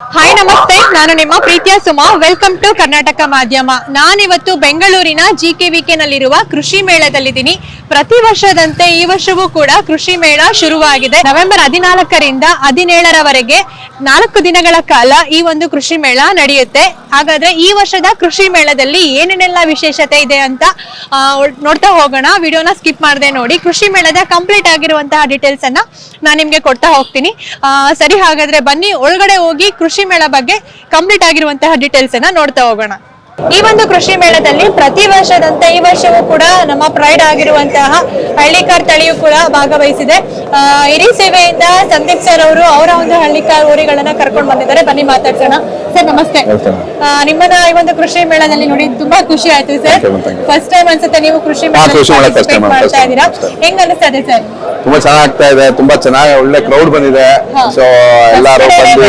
Hi ನಮಸ್ತೆ ನಾನು ನಿಮ್ಮ ಪ್ರೀತಿಯ ಸುಮಾ ವೆಲ್ಕಮ್ ಟು ಕರ್ನಾಟಕ ಮಾಧ್ಯಮ ನಾನಿವತ್ತು ಬೆಂಗಳೂರಿನ ಜಿ ಕೆ ನಲ್ಲಿರುವ ಕೃಷಿ ಮೇಳದಲ್ಲಿದ್ದೀನಿ ಪ್ರತಿ ವರ್ಷದಂತೆ ಈ ವರ್ಷವೂ ಕೂಡ ಕೃಷಿ ಮೇಳ ಶುರುವಾಗಿದೆ. ನವೆಂಬರ್ ಹದಿನಾಲ್ಕರಿಂದ ಹದಿನೇಳರವರೆಗೆ ನಾಲ್ಕು ದಿನಗಳ ಕಾಲ ಈ ಒಂದು ಕೃಷಿ ಮೇಳ ನಡೆಯುತ್ತೆ. ಹಾಗಾದ್ರೆ ಈ ವರ್ಷದ ಕೃಷಿ ಮೇಳದಲ್ಲಿ ಏನೇನೆಲ್ಲ ವಿಶೇಷತೆ ಇದೆ ಅಂತ ನೋಡ್ತಾ ಹೋಗೋಣ. ವಿಡಿಯೋನ ಸ್ಕಿಪ್ ಮಾಡದೆ ನೋಡಿ. ಕೃಷಿ ಮೇಳದ ಕಂಪ್ಲೀಟ್ ಆಗಿರುವಂತಹ ಡೀಟೇಲ್ಸ್ ಅನ್ನ ನಾನು ನಿಮ್ಗೆ ಕೊಡ್ತಾ ಹೋಗ್ತೀನಿ. ಸರಿ ಹಾಗಾದ್ರೆ ಬನ್ನಿ, ಒಳಗಡೆ ಹೋಗಿ ಕೃಷಿ ಮೇಳ ಬಗ್ಗೆ ಕಂಪ್ಲೀಟ್ ಆಗಿರುವಂತಹ ಡೀಟೇಲ್ಸ್ ಅನ್ನ ನೋಡ್ತಾ ಹೋಗೋಣ. ಈ ಒಂದು ಕೃಷಿ ಮೇಳದಲ್ಲಿ ಪ್ರತಿ ವರ್ಷದಂತೆ ಈ ವರ್ಷವೂ ಕೂಡ ನಮ್ಮ ಪ್ರೈಡ್ ಆಗಿರುವಂತಹ ಹಳ್ಳಿಕಾರ್ ತಳಿಯು ಕೂಡ ಭಾಗವಹಿಸಿದೆ. ಹಿರಿ ಸೇವೆಯಿಂದ ಸಂದೀಪ್ ಸರ್ ಅವರು ಅವರ ಒಂದು ಹಳ್ಳಿಕಾರ್ ಊರಿಗಳನ್ನ ಕರ್ಕೊಂಡು ಬಂದಿದ್ದಾರೆ. ಬನ್ನಿ ಮಾತಾಡ್ಸೋಣ. ಸರ್ ನಮಸ್ತೆ. ನಿಮ್ಮನ್ನ ಈ ಒಂದು ಕೃಷಿ ಮೇಳದಲ್ಲಿ ನೋಡಿ ತುಂಬಾ ಖುಷಿ ಆಯ್ತು ಸರ್. ಫಸ್ಟ್ ಟೈಮ್ ಅನ್ಸುತ್ತೆ ನೀವು ಕೃಷಿ ಮೇಳ ಮಾಡ್ತಾ ಇದ್ದೀರಾ? ಹೆಂಗ್ ಅನಿಸ್ತಾ ಇದೆ ಸರ್ ತುಂಬಾ ಚೆನ್ನಾಗ್ತಾ ಆಗ್ತಾ ಇದೆ. ತುಂಬಾ ಚೆನ್ನಾಗಿ ಒಳ್ಳೆ ಕ್ರೌಡ್ ಬಂದಿದೆ. ಸೊ ಎಲ್ಲಾರು ಬಂದು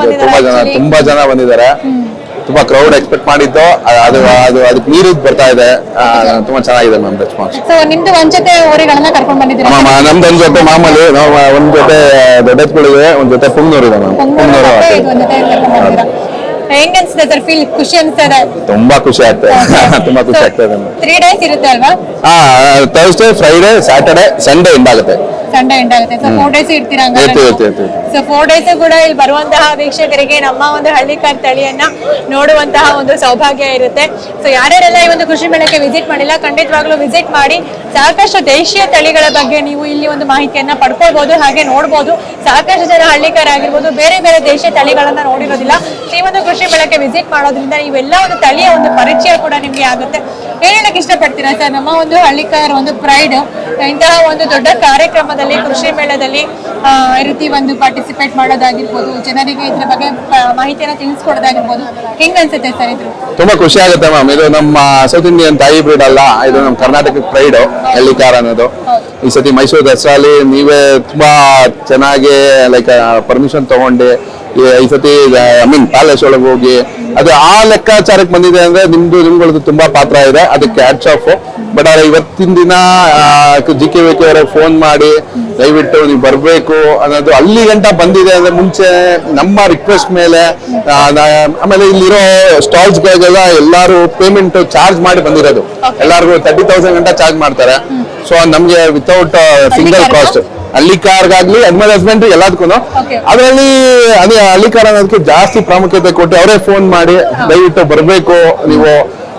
ಹೌದು ತುಂಬಾ ಜನ ತುಂಬಾ ಜನ ಬಂದಿದ್ದಾರೆ. ತುಂಬಾ ಕ್ರೌಡ್ ಎಕ್ಸ್ಪೆಕ್ಟ್ ಮಾಡಿದ್ದು ಅದು ಅದು ಅದಕ್ಕೆ ನೀರು ಬರ್ತಾ ಇದೆ. ತುಂಬಾ ಚೆನ್ನಾಗಿದೆ ಮ್ಯಾಮ್ ರೆಸ್ಪಾನ್ಸ್ ಸೊ ನಿಮ್ದು ಒಂದ್ ಜೊತೆ ಊರಿಗಳನ್ನ ಕರ್ಕೊಂಡು ಬಂದಿದ್ದೀರಾ? ನಮ್ದು ಒಂದ್ ಜೊತೆ ಮಾಮೂಲಿ ನಾವು ಒಂದ್ ಜೊತೆ ದೊಡ್ಡ ಒಂದ್ ಜೊತೆ ಪುಂಗ್ನೂರು ಇದೆ ಮ್ಯಾಮ್ ಪುಂಗ್ನೂರು ಹೆಂಗ್ ಅನ್ಸುತ್ತೆ ಸರ್ ಫೀಲ್ ಖುಷಿ ಅನ್ಸ್ತದೆ? ತುಂಬಾ ಖುಷಿ ಆಗ್ತದೆ ತುಂಬಾ ಖುಷಿ ಆಗ್ತದೆ ತ್ರೀ ಡೇಸ್ ಇರುತ್ತೆ ಅಲ್ವಾ ಹಾ ಥರ್ಸ್ಡೇ ಫ್ರೈಡೇ ಸ್ಯಾಟರ್ಡೆ ಸಂಡೇ ಇಂದಾಗುತ್ತೆ ಸಂಡೇ ಎಂಡ್ ಆಗುತ್ತೆ. ಸೊ ಫೋರ್ ಡೇಸ್ ಇರ್ತೀರಾ. ಸೊ ಫೋರ್ ಡೇಸ್ ಕೂಡ ಇಲ್ಲಿ ಬರುವಂತಹ ವೀಕ್ಷಕರಿಗೆ ನಮ್ಮ ಒಂದು ಹಳ್ಳಿಕಾರ್ ತಳಿಯನ್ನ ನೋಡುವಂತಹ ಒಂದು ಸೌಭಾಗ್ಯ ಇರುತ್ತೆ. ಸೊ ಯಾರ್ಯಾರೆಲ್ಲ ಈ ಒಂದು ಕೃಷಿ ಮೇಳಕ್ಕೆ ವಿಸಿಟ್ ಮಾಡಿಲ್ಲ ಖಂಡಿತವಾಗ್ಲೂ ವಿಸಿಟ್ ಮಾಡಿ ಸಾಕಷ್ಟು ದೇಶೀಯ ತಳಿಗಳ ಬಗ್ಗೆ ನೀವು ಇಲ್ಲಿ ಒಂದು ಮಾಹಿತಿಯನ್ನ ಪಡ್ಕೊಳ್ಬಹುದು ಹಾಗೆ ನೋಡ್ಬೋದು. ಸಾಕಷ್ಟು ಜನ ಹಳ್ಳಿಕಾರ ಆಗಿರ್ಬೋದು ಬೇರೆ ಬೇರೆ ದೇಶೀಯ ತಳಿಗಳನ್ನ ನೋಡಿರೋದಿಲ್ಲ. ಈ ಒಂದು ಕೃಷಿ ಬೆಳಕ್ಕೆ ವಿಸಿಟ್ ಮಾಡೋದ್ರಿಂದ ಇವೆಲ್ಲ ಒಂದು ತಳಿಯ ಒಂದು ಪರಿಚಯ ಕೂಡ ನಿಮ್ಗೆ ಆಗುತ್ತೆ. ಹೇಳಕ್ ಇಷ್ಟಪಡ್ತೀರಾ ಸರ್? ನಮ್ಮ ಒಂದು ಹಳ್ಳಿಕಾರ ಒಂದು ಪ್ರೈಡ್ ಇಂತಹ ಒಂದು ದೊಡ್ಡ ಕಾರ್ಯಕ್ರಮದಲ್ಲಿ, ಕೃಷಿ ಮೇಳದಲ್ಲಿ ರೀತಿ ಒಂದು ಪಾರ್ಟಿಸಿಪೇಟ್ ಮಾಡೋದಾಗಿರ್ಬೋದು. ಜನರಿಗೆ ಇದ್ರ ಬಗ್ಗೆ ಮಾಹಿತಿಯನ್ನು ತಿಳಿಸ್ಕೊಡೋದಾಗಿರ್ಬೋದು. ಹೆಂಗ್ ಅನ್ಸುತ್ತೆ ಸರ್ ಇದು? ತುಂಬಾ ಖುಷಿ ಆಗುತ್ತೆ ಮ್ಯಾಮ್ ಇದು ನಮ್ಮ ಸೌತ್ ಇಂಡಿಯನ್ ತಾಯಿ ಬ್ರೀಡ್ ಅಲ್ಲ. ಇದು ನಮ್ಮ ಕರ್ನಾಟಕ ಪ್ರೈಡ್ ಹಳ್ಳಿಕಾರ ಅನ್ನೋದು. ಈ ಸತಿ ಮೈಸೂರು ದಸರಾಲಿ ನೀವೇ ತುಂಬಾ ಚೆನ್ನಾಗಿ ಲೈಕ್ ಪರ್ಮಿಷನ್ ತಗೊಂಡು ಈ- ಸತಿ ಐ ಮೀನ್ ಪ್ಯಾಲೇಸ್ ಒಳಗೆ ಹೋಗಿ ಅದು ಆ ಲೆಕ್ಕಾಚಾರಕ್ಕೆ ಬಂದಿದೆ ಅಂದ್ರೆ ನಿಮ್ದು ನಿಮ್ಗಳದ್ದು ತುಂಬಾ ಪಾತ್ರ ಇದೆ ಅದಕ್ಕೆ ಹ್ಯಾಟ್ಸ್ ಆಫ್ ಬಟ್ ಆದ್ರೆ ಇವತ್ತಿನ ದಿನ ಜಿ ಕೆ ವಿ ಕೆ ಅವರಿಗೆ ಫೋನ್ ಮಾಡಿ ದಯವಿಟ್ಟು ನೀವು ಬರಬೇಕು ಅನ್ನೋದು ಅಲ್ಲಿ ಗಂಟ ಬಂದಿದೆ ಅಂದ್ರೆ ಮುಂಚೆ ನಮ್ಮ ರಿಕ್ವೆಸ್ಟ್ ಮೇಲೆ ಆಮೇಲೆ ಇಲ್ಲಿರೋ ಸ್ಟಾಲ್ಸ್ ಗಳಿಗೆಲ್ಲ ಎಲ್ಲಾರು ಪೇಮೆಂಟ್ ಚಾರ್ಜ್ ಮಾಡಿ ಬಂದಿರೋದು. ಎಲ್ಲಾರ್ಗು ತರ್ಟಿ ತೌಸಂಡ್ ಗಂಟ ಚಾರ್ಜ್ ಮಾಡ್ತಾರೆ. ಸೊ ನಮ್ಗೆ ವಿತೌಟ್ ಸಿಂಗಲ್? ಕಾಸ್ಟ್ ಹಳ್ಳಿ ಕಾರ್ಗಾಗ್ಲಿ ಹಸ್ಬೆಂಡ್ ಎಲ್ಲದಕ್ಕೂ. ಅದರಲ್ಲಿ ಅದೇ ಹಳ್ಳಿ ಕಾರ್ ಅನ್ನೋದಕ್ಕೆ ಜಾಸ್ತಿ ಪ್ರಾಮುಖ್ಯತೆ ಕೊಟ್ಟು ಅವರೇ ಫೋನ್ ಮಾಡಿ ದಯವಿಟ್ಟು ಬರಬೇಕು ನೀವು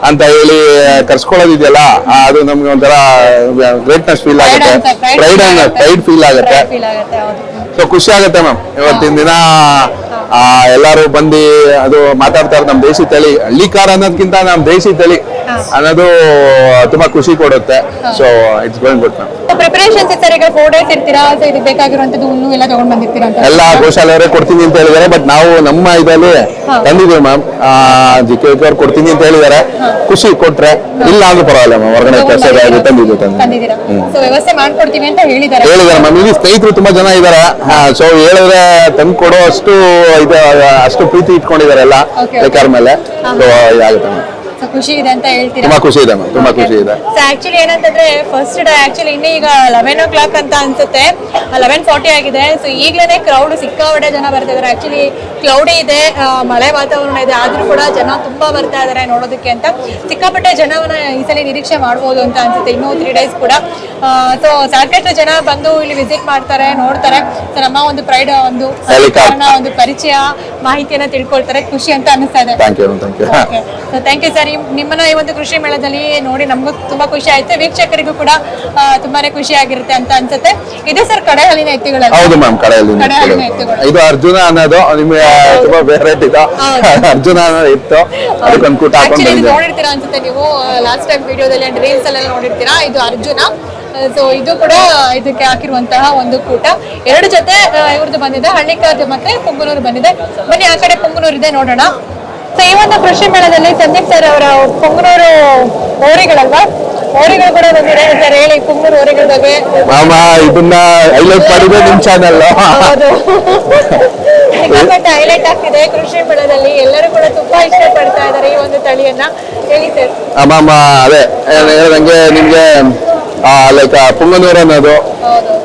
ಅಂತ ಹೇಳಿ ಕರ್ಸ್ಕೊಳ್ಳೋದಿದೆಯಲ್ಲ ಅದು ನಮ್ಗೆ ಒಂಥರ ಗ್ರೇಟ್ನೆಸ್ ಫೀಲ್ ಆಗುತ್ತೆ. ಪ್ರೈಡ್. ಪ್ರೈಡ್ ಫೀಲ್ ಆಗುತ್ತೆ. ಸೊ ಖುಷಿ ಆಗುತ್ತೆ ಮ್ಯಾಮ್ ಇವತ್ತಿನ ದಿನ ಆ, ಎಲ್ಲರೂ ಬಂದು ಅದು ಮಾತಾಡ್ತಾರೆ ನಮ್ಮ ದೇಶಿ ತಳಿ. ಹಳ್ಳಿ ಕಾರ್ ಅನ್ನೋದಕ್ಕಿಂತ ನಮ್ಮ ದೇಶಿ ತಳಿ. ಅನ್ನೋದು ತುಂಬಾ ಖುಷಿ ಕೊಡುತ್ತೆ. So it's going good ma'am preparations sir ಈಗ ಫೋರ್ ಡೇಸ್ ಇರ್ತೀರಾ? ಸೊ ಇದಕ್ಕೆ ಬೇಕಾಗಿರುವಂತದ್ದು ಹುಲ್ಲು ಎಲ್ಲ ತಗೊಂಡ್ ಬಂದಿರ್ತೀರಾ ಅಂತ? ಎಲ್ಲ ಗೋಶಾಲೆಯವರೇ ಕೊಡ್ತೀನಿ ಅಂತ ಹೇಳಿದಾರೆ ಬಟ್ ನಾವು ನಮ್ಮ ಇದರಲ್ಲಿ ತಂದಿದ್ದೀವಿ ಮ್ಯಾಮ್ ಜಿ ಕೆ ಅವ್ರು ಕೊಡ್ತೀನಿ ಅಂತ ಹೇಳಿದಾರೆ ಖುಷಿ ಕೊಟ್ರೆ ಇಲ್ಲ ಅಂದ್ರೆ ಪರವಾಗಿಲ್ಲ ಮ್ಯಾಮ್ ಹೊರಗಡೆ ಕೆಲಸ ತಂದಿದ್ದೀವಿ ತಂದಿದ್ದು ತಂದಿದ್ದೀರಾ? ಸೊ ವ್ಯವಸ್ಥೆ ಮಾಡ್ಕೊಡ್ತೀವಿ ಅಂತ ಹೇಳಿದ್ದಾರೆ. ಹೇಳಿದಾರೆ ಮ್ಯಾಮ್ ಇಲ್ಲಿ ಸ್ನೇಹಿತರು ತುಂಬಾ ಜನ ಇದಾರೆ ಸೊ ಹೇಳಿದ್ರೆ ತಂದು ಕೊಡೋ ಅಷ್ಟು ಇದು ಅಷ್ಟು ಪ್ರೀತಿ ಇಟ್ಕೊಂಡಿದ್ದಾರೆ ಎಲ್ಲ. Okay. ಮೇಲೆ. ಸೊ ಇದಾಗುತ್ತೆ ಮ್ಯಾಮ್ ಖುಷಿ ಇದೆ ಅಂತ ಹೇಳ್ತೀರಾ? ತುಂಬಾ ಖುಷಿ ಇದೆ ಮ್ಯಾಮ್ ತುಂಬಾ ಖುಷಿ ಇದೆ. ಸೊ ಆಕ್ಚುಲಿ ಏನಂತಂದ್ರೆ ಫಸ್ಟ್ ಡೇ ಆಕ್ಚುಲಿ ಇನ್ನೂ ಈಗ ಲೆವೆನ್ ಓ ಕ್ಲಾಕ್ ಅಂತ ಅನ್ಸುತ್ತೆ. ಲೆವೆನ್ ಫಾರ್ಟಿ ಆಗಿದೆ. ಸೊ ಈಗಲೇ ಕ್ರೌಡ್ ಸಿಕ್ಕಾಪಟ್ಟೆ ಜನ ಬರ್ತಾ ಇದಾರೆ. ಆಕ್ಚುಲಿ ಕ್ಲೌಡಿ ಇದೆ ಮಳೆ ವಾತಾವರಣ ಇದೆ. ಆದ್ರೂ ಕೂಡ ಜನ ತುಂಬಾ ಬರ್ತಾ ಇದಾರೆ ನೋಡೋದಕ್ಕೆ ಅಂತ. ಸಿಕ್ಕಾಪಟ್ಟೆ ಜನವನ್ನ ಈ ಸಲ ನಿರೀಕ್ಷೆ ಮಾಡ್ಬೋದು ಅಂತ ಅನ್ಸುತ್ತೆ. ಇನ್ನೂ ತ್ರೀ ಡೇಸ್ ಕೂಡ. ಸೊ ಸಾಕಷ್ಟು ಜನ ಬಂದು ಇಲ್ಲಿ ವಿಸಿಟ್ ಮಾಡ್ತಾರೆ ನೋಡ್ತಾರೆ. ಸೊ ನಮ್ಮ ಒಂದು ಪ್ರೈಡ್ ಒಂದು ಒಂದು ಪರಿಚಯ ಮಾಹಿತಿಯನ್ನ ತಿಳ್ಕೊಳ್ತಾರೆ. ಖುಷಿ ಅಂತ ಅನಿಸ್ತಾ ಇದೆ. ಥ್ಯಾಂಕ್ ಯು ಥ್ಯಾಂಕ್ ನಿಮ್ಮನ್ನ ಈ ಒಂದು ಕೃಷಿ ಮೇಳದಲ್ಲಿ ನೋಡಿ ನಮಗೂ ತುಂಬಾ ಖುಷಿ ಆಯ್ತು. ವೀಕ್ಷಕರಿಗೂ ಕೂಡ ತುಂಬಾನೇ ಖುಷಿ ಆಗಿರುತ್ತೆ ಅಂತ ಅನ್ಸುತ್ತೆ. ಇದೆ ಸರ್ ಕಡೆ ಹಲ್ಲಿನ ಎತ್ತಿಗಳು ಹೌದು ಮ್ಯಾಮ್ ಎತ್ತುಗಳು ಇದು ಅರ್ಜುನ ಅನ್ನೋದು ನಿಮ್ಗೆ ತುಂಬಾ ಫೇವ್ರೇಟ್ ಇದು. ಅರ್ಜುನ ಅನ್ನೋದು ಇತ್ತು. ಅದಕ್ಕೊಂದು ಕೂಟ ಹಾಕೊಂಡು ನೋಡಿರ್ತೀರಾ ಅನ್ಸುತ್ತೆ ನೀವು ಲಾಸ್ಟ್ ಟೈಮ್ ವಿಡಿಯೋದಲ್ಲಿ ಅಂಡ್ ರೀಲ್ಸ್ ಅಲ್ಲೆಲ್ಲ ನೋಡಿರ್ತೀರಾ? ಇದು ಅರ್ಜುನ. ಸೊ ಇದು ಕೂಡ ಇದಕ್ಕೆ ಹಾಕಿರುವಂತಹ ಒಂದು ಕೂಟ. ಎರಡು ಜೊತೆ ಇವ್ರದ್ದು ಬಂದಿದೆ. ಹಳ್ಳಿಕಾರ್ದು ಮತ್ತೆ ಪುಂಗನೂರು ಬಂದಿದೆ. ಬನ್ನಿ ಆ ಕಡೆ ಪುಂಗನೂರು ಇದೆ ನೋಡೋಣ. ಸೊ ಈ ಒಂದು ಕೃಷಿ ಮೇಳದಲ್ಲಿ ಸಂದೀಪ್ ಸರ್ ಅವರ ಪುಂಗನೂರು ಓರಿಗಳಲ್ವಾ ಹೋರಿಗಳು ಕೂಡ ಬಂದಿದೆ. ಸರ್ ಹೇಳಿ ಪುಂಗನೂರು ಓರಿಗಳ ಬಗ್ಗೆ. ಮಾಮ ಇದನ್ನ ಹೈಲೈಟ್ ಮಾಡಿದ್ರೆ ನಿಮ್ ಚಾನಲ್ ಹೌದು. ಸಿಕ್ಕಾಪಟ್ಟೆ ಹೈಲೈಟ್ ಆಗ್ತಿದೆ. ಕೃಷಿ ಮೇಳದಲ್ಲಿ ಎಲ್ಲರೂ ಕೂಡ ತುಂಬಾ ಇಷ್ಟಪಡ್ತಾ ಇದ್ದಾರೆ ಈ ಒಂದು ತಳಿಯನ್ನ. ಹೇಳಿ ಸರ್. ಮಾಮ ಅದೇ ಹೇಳ್ದಂಗೆ ನಿಮ್ಗೆ ಲೈಕ್ ಪುಂಗನೂರು ಅನ್ನೋದು.